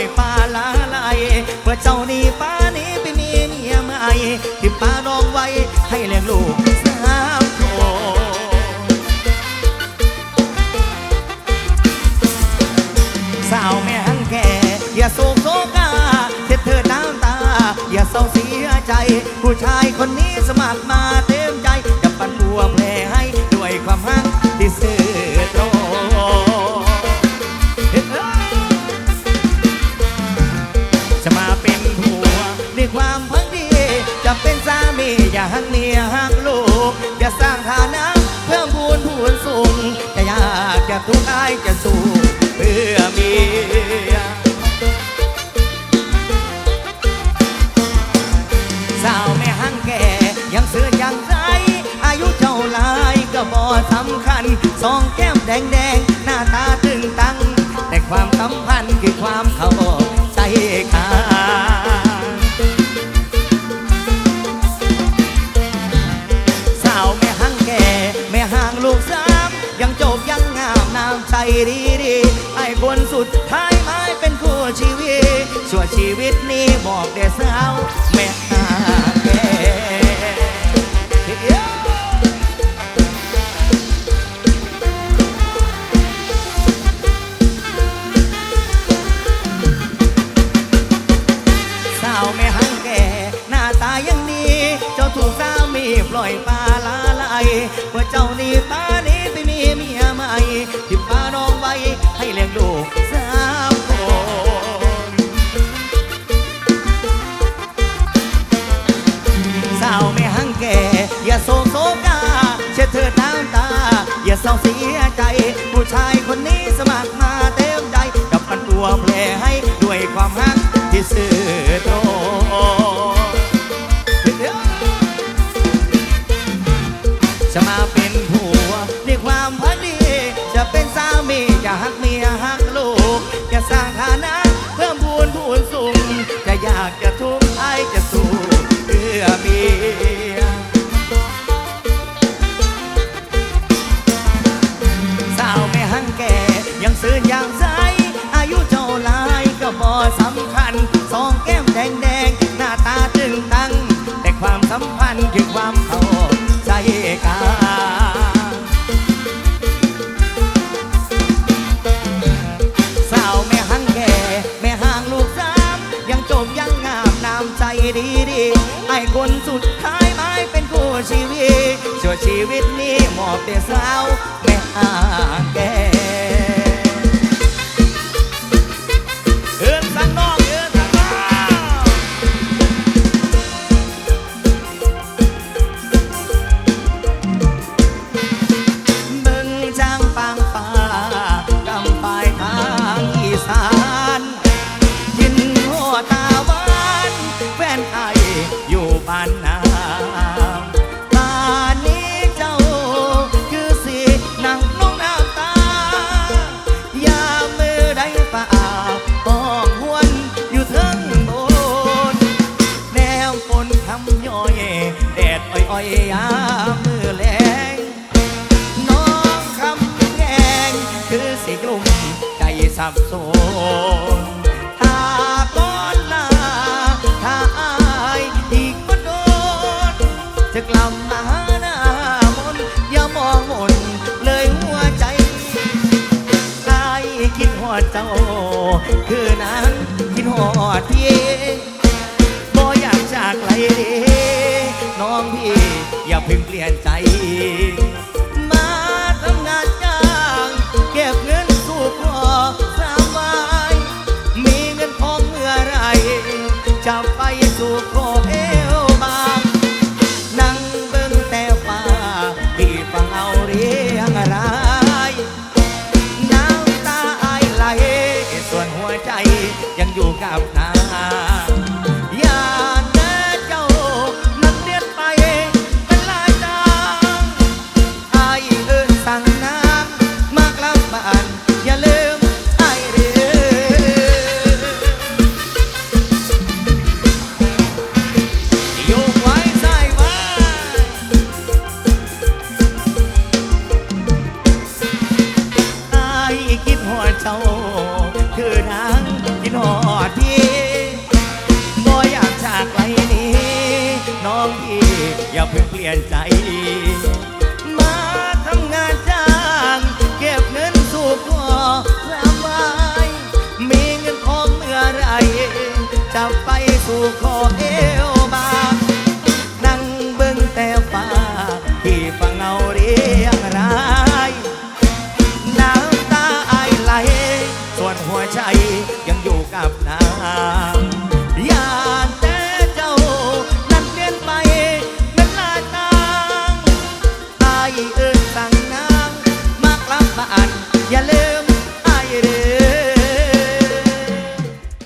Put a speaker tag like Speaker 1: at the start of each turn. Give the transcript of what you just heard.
Speaker 1: ปล่อยปลาลาไหลเพื่อเจ้านี่ป้านี้ไปมีเมียใหม่ที่ป้าน้องไว้ให้เลี้ยงลูกสามคนสาวแม่หังแก่อย่าโศกโศกาเท็ดเธอน้ำตา อย่าเศร้าเสียใจ ผู้ชายคนนี้สมัครมา จะทุกข์อายจะสู้เพื่อเมียสาวแม่หังแก่ยังเสือยังไร อายุเจ้าหลายก็บ่สำคัญ สองแก้มแดงแดงๆหน้าตาตึงตัง แต่ความสัมพันธ์คือความเข้าใจขา สุดท้ายไม้เป็นคู่ชีวิตชั่วชีวิตนี้บอกเด็สาวแม่ห่าแก่สาวแม่หังแก่ หน้าตายังดี เจ้าถูกสามีปล่อยปลาลา เพื่อเจ้านี่ป้านี้ไปมีเมียใหม่ที่ป้าน้องไว้ให้เลี้ยงลูกสามคนสาวไม่หังแก่อย่าโศกโศกาเช็ดเธอน้ำตา อย่าเศร้าเสียใจ ผู้ชายคนนี้สมัครมาเต็มใจ กับปันตัวแผลให้ด้วยความหักที่ซื่อตรงาตาตึงตังแต่ความสัมพันธ์คือความเข้าใจกันสาวแม่หังแก่แม่ห่างลูกสามยังจบยังงามน้ำใจดีดีไอ้คนสุดท้ายไม้เป็นคู่ชีวิตชั่วชีวิตนี้มอบแต่สาวแม่ห่าง อยู่บ้านนาตานี้เจ้าคือสินั่งลงน้ำตา ยามือใดป่าป้องหวนอยู่เทิงบน แนวฝนคำย่อยแดดอ่อยๆยามมือแลงน้องคำแงงคือสิกลุ่มใจสับสน คือนั้นกินหอดพี่บ่อยากจากไกลเด้น้องพี่ อย่าเพิ่งเปลี่ยนใจ มาทำงานจ้างเก็บเงินสู่พอสามวันมีเงินทองเมื่อไรจะไปสู่ เพิ่งเปลี่ยนใจ มาทำงานจ้าง เก็บเงินสู่ขอความไว้มีเงินทองเมื่อไร จะไปสู่ขอเอวบางนั่งเบิ่งแต่ฟ้าที่ฟังเงาเรียงร